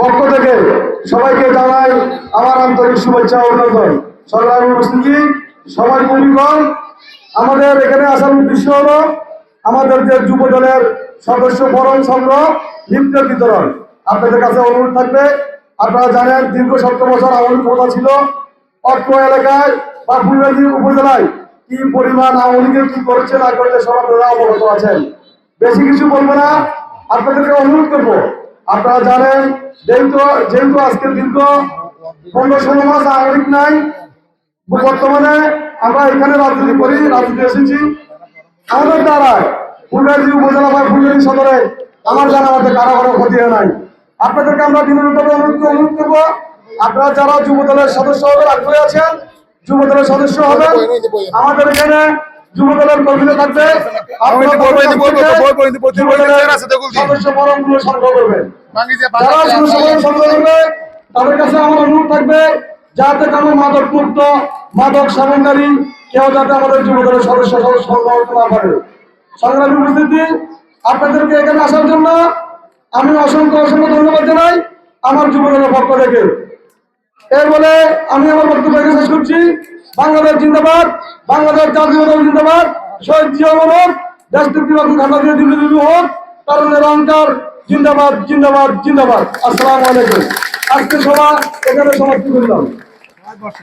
পক্ষ থেকে সবাইকে জানাই আমার আন্তরিক শুভেচ্ছা অভিনন্দন। সংগ্রামী উপস্থিতি সবাই ভূমিকর আমাদের এখানে আসার উদ্দেশ্য হলো আমাদের যে যুব দলের সদস্য বরণ সংগ্রহ লিফটের বিতরণ। আপনাদের কাছে অনুরোধ থাকবে, আপনারা জানেন দীর্ঘ সত্তর বছর আওয়ামী ক্ষমতা ছিল। অত্র এলাকায় বা ফুলবাড়ি উপজেলায় কি পরিমাণ আওয়ামী লীগের কি করেছে না করেছে সব আপনারা অবগত আছেন। বেশি কিছু বলব না, আপনাদেরকে অনুরোধ করব আপনারা জানেন যেহেতু যেহেতু আজকে দীর্ঘ পনেরো ষোলো মাস লীগ নাই বর্তমানে আমরা এখানে রাজনীতি করি রাজনীতি এসেছি আমাদের দ্বারা ফুলগাজী উপজেলা বা ফুলগাজী সদরে আমার জানা মতে কারও কারও ক্ষতি হয় নাই আপনাদেরকে আমরা বিনোদন অনুরোধ অনুরোধ করব আপনারা যারা যুব দলের সদস্য হবেন আগ্রহী আছেন যুব দলের সদস্য হবেন আমাদের এখানে যুব দলের কর্মীরা থাকবে আপনারা সদস্য বরণগুলো সংগ্রহ করবেন যারা তাদের কাছে আমার অনুরোধ থাকবে যাতে কোনো মাদক মুক্ত মাদক সেবনকারী কেউ যাতে আমাদের যুব দলের সদস্য সদস্য করতে না পারে সংগ্রামী উপস্থিতি আপনাদেরকে এখানে আসার জন্য আমি অসংখ্য অসংখ্য ধন্যবাদ জানাই আমার যুব দলের পক্ষ থেকে। এর বলে আমি আমার বক্তব্য শেষ করছি। বাংলাদেশ জিন্দাবাদ বাংলাদেশ জাতীয় দল জিন্দাবাদ শহীদ জিয়া মনোর দেশ তৃপ্তি বাবু খান্না দিয়ে দিল্লি দিল্লি হোক তরুণের অহংকার জিন্দাবাদ জিন্দাবাদ জিন্দাবাদ। আসসালামু আলাইকুম। আজকে সভা এখানে সমাপ্তি করলাম।